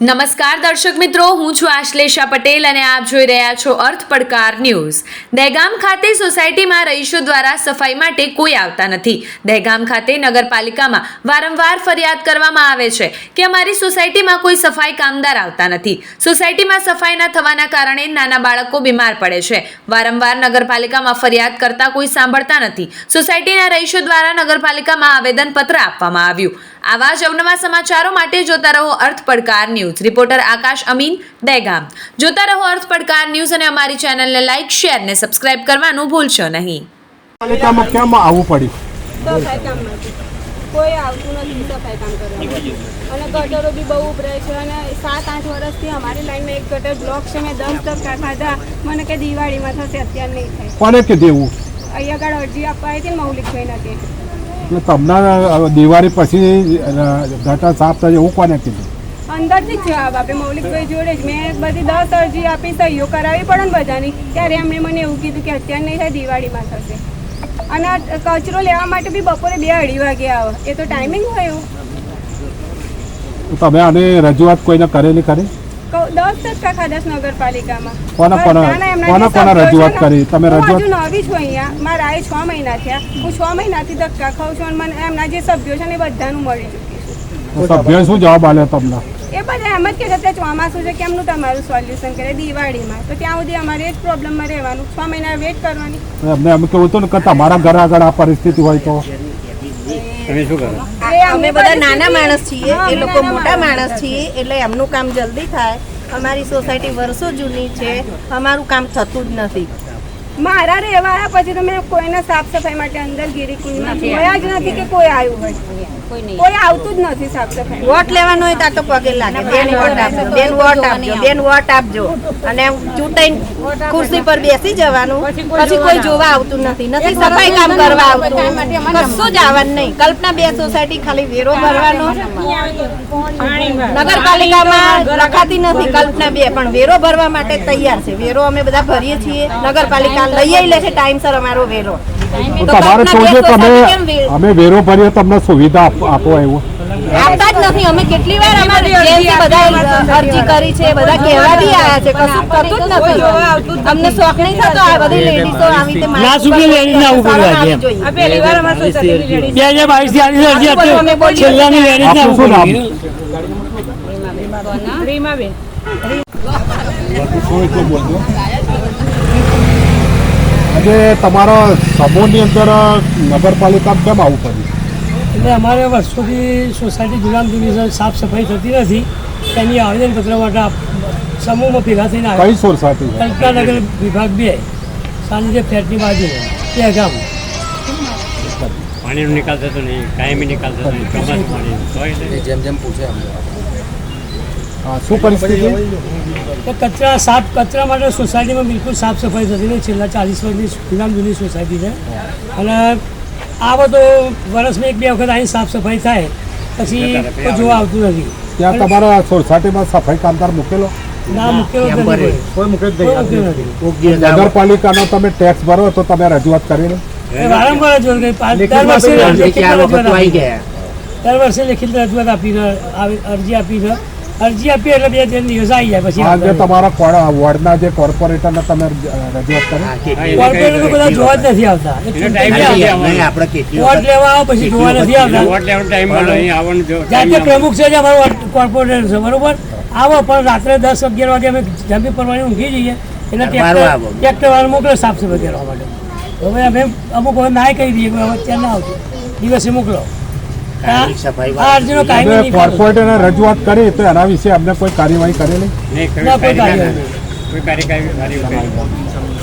નમસ્કાર દર્શક મિત્રો, હું છું આશ્લેષા પટેલ અને આપ જોઈ રહ્યા છો અર્થ પડકાર ન્યૂઝ. દહેગામ ખાતે સોસાયટીમાં રહીશો દ્વારા સફાઈ માટે કોઈ આવતા નથી. દહેગામ ખાતે નગરપાલિકામાં વારંવાર ફરિયાદ કરવામાં આવે છે કે અમારી સોસાયટીમાં કોઈ સફાઈ કામદાર આવતા નથી. સોસાયટીમાં સફાઈ ન થવાના કારણે નાના બાળકો બીમાર પડે છે. વારંવાર નગરપાલિકામાં ફરિયાદ કરતા કોઈ સાંભળતા નથી. સોસાયટીના રહીશો દ્વારા નગરપાલિકામાં આવેદનપત્ર આપવામાં આવ્યું. આવા જ અવનવા સમાચારો માટે જોતા રહો અર્થ પડકાર ન્યૂઝ. રિપોર્ટર આકાશ અમીન દહેગામ. જોતા રહો અર્થ પડકાર ન્યૂઝ અને અમારી ચેનલને લાઇક શેર ને સબસ્ક્રાઇબ કરવાનું ભૂલશો નહીં. પાલિકામાં કેમ આવવું પડ્યું? સફાઈ કોઈ આવતું નથી સફાઈ કામ કરવા અને ગટરો બી બહુ ઉભરાય છે અને સાત આઠ વર્ષથી અમારી લાઈનમાં એક ગટર બ્લોક છે મેં દસ ટકા ખાધા. મને કે દિવાળીમાં થશે અત્યારે નહીં થાય. કોને કે દેવું અહીંયા આગળ અરજી આપવા આવી હતી ને મૌલિકભાઈ નથી એટલે તમને દિવાળી પછી ગટર સાફ થશે એવું કોને કીધું? અંદરથી જ જવાબ આપે. મૌલિકભાઈ જોડે જ મેં બધી દસ અરજી આપી સહીઓ કરાવી પડે ને બધાની. ત્યારે એમણે મને એવું કીધું કે અત્યારે નહીં થાય દિવાળીમાં થશે. અને કચરો લેવા માટે બી બપોરે બે અઢી વાગે આવે. એ તો ટાઈમિંગ હોય એવું. તમે આની રજૂઆત કોઈને કરેલી કરી કહું, દસ છે નગરપાલિકામાં. કોને કોને કોને કોને રજૂઆત કરી? તમે રજૂઆત હજુ નવી છું અહીંયા. મારા આએ છ મહિના થયા. હું છ મહિનાથી ધક્કા ખાઉં છું અને મને એમના જે સભ્યો છે ને એ બધાનું મળી ચૂકી છું. સભ્યોએ શું જવાબ આપ્યો તમને? એ બધા એમ જ કે અત્યારે ચોમાસું છે કેમનું તમારું સોલ્યુશન કરે દિવાળીમાં? તો ત્યાં સુધી અમારે એ જ પ્રોબ્લેમમાં રહેવાનું. છ મહિના વેટ કરવાની. એમને એમ કેવું હતું ને કે તમારા ઘર આગળ આ પરિસ્થિતિ હોય તો? અમે બધા નાના માણસ છીએ એ લોકો મોટા માણસ છીએ. એટલે એમનું કામ જલ્દી થાય. અમારી સોસાયટી વર્ષો જૂની છે અમારું કામ થતું જ નથી. મારા રહેવા પછી તો મેં કોઈને સાફ સફાઈ માટે અંદર ગિરિકુંડમાં જોયા જ નથી કે કોઈ આવ્યું હોય. કોઈ આવતું જ નથી સાફ સફાઈ. વોટ લેવાનો હોય તો તો પગે લાગે. બેન વોટ આપજો બેન વોટ આપજો બેન વોટ આપજો. અને ચૂંટાઈ ખુરશી પર બેસી જવાનું. પછી કોઈ જોવા આવતું નથી. નથી સફાઈ કામ કરવા આવતું. કશું જ આવવાનું નહીં. કલ્પના બે સોસાયટી ખાલી વેરો ભરવાનો. નગરપાલિકામાં રખાતી નથી કલ્પના બે પણ વેરો ભરવા માટે તૈયાર છે. વેરો અમે બધા ભરીએ છીએ. નગરપાલિકા લઈ લે છે ટાઈમસર અમારો વેરો તમારે શું છે તમે અમે વેરો ભરીએ તમને સુવિધા આપો એવું. આપતા જ નથી. અમે કેટલી વાર અમારી જેલથી બધા અરજી કરી છે બધા કહેવા બી આવ્યા છે કશું થતું જ નથી. અમને શોખ નહીં થતો આ બધી લેડીઝો આવી રીતે ના સુધી લેડીઝને આવું કરવા છે એમ. પહેલી વાર અમારા સોસાયટીની લેડીઝ. બે હજાર બાવીસથી આની અરજી હતી. છેલ્લાની લેડીઝને આપનું શું નામ? કર્યું. રીમાબેન. આજે તમારા સમૂહની અંદર નગરપાલિકામાં કેમ આવવું કર્યું? એટલે અમારે વર્ષોથી સોસાયટી ગુલામ ડિવિઝન સાફ સફાઈ થતી નથી. તેની આવેદનપત્ર માટે સમૂહમાં ભેગા થઈને કઈ સોસાયટી કલ્પનાનગર વિભાગ બે. સાંજે ફ્લેટની બાજુ ત્યાં ગામ પાણીનો નિકાલ થતો નહીં કાયમી નિકાલ થતો નહીં ચોમાસું પાણી. જેમ જેમ હા, શું પરિસ્થિતિ? કચરા સાફ કચરા માટે સોસાયટીમાં બિલકુલ સાફ સફાઈ થતી નથી. છેલ્લા ચાલીસ વર્ષની જુલામ જૂની સોસાયટી છે. અને આ બધો વર્ષમાં એક બે વખત અહીં સાફ સફાઈ થાય પછી કોઈ જોવા આવતું નથી. ત્યાં તમારા સોસાયટીમાં સફાઈ કામદાર મૂકેલો? ના મુખ્ય નથી કોઈ. કોઈ મૂકે જ કોઈ નથી. નગરપાલિકાનો તમે ટેક્સ ભરો તો તમે રજૂઆત વારંવાર કરી. દર વર્ષે લેખિત રજૂઆત આપીને અરજી આપીને અરજી આપી એટલે બે ત્રણ દિવસ આવી જાય પછી આજે તમારા વોર્ડના જે કોર્પોરેટરને તમે રજૂઆત કરી? કોર્પોરેટર બધા જોવા જ નથી આવતા. વોટ લેવા આવો પછી જોવા નથી આવતા. જાતે પ્રમુખ છે જે અમારો કોર્પોરેટર છે બરોબર? આવો પણ રાત્રે દસ અગિયાર વાગે અમે જમી પરવાની ઊંઘી જઈએ. એટલે ટ્રેક્ટર વાળા મોકલે સાફ સફાઈ કરવા માટે. હવે અમે અમુક હવે ના કહી દઈએ કે હવે અત્યારે ના આવતું. દિવસે મોકલો. કોર્પોરેટરને રજૂઆત કરી તો એના વિશે અમને કોઈ કાર્યવાહી કરેલી? નહીં, કોઈ કાર્યવાહી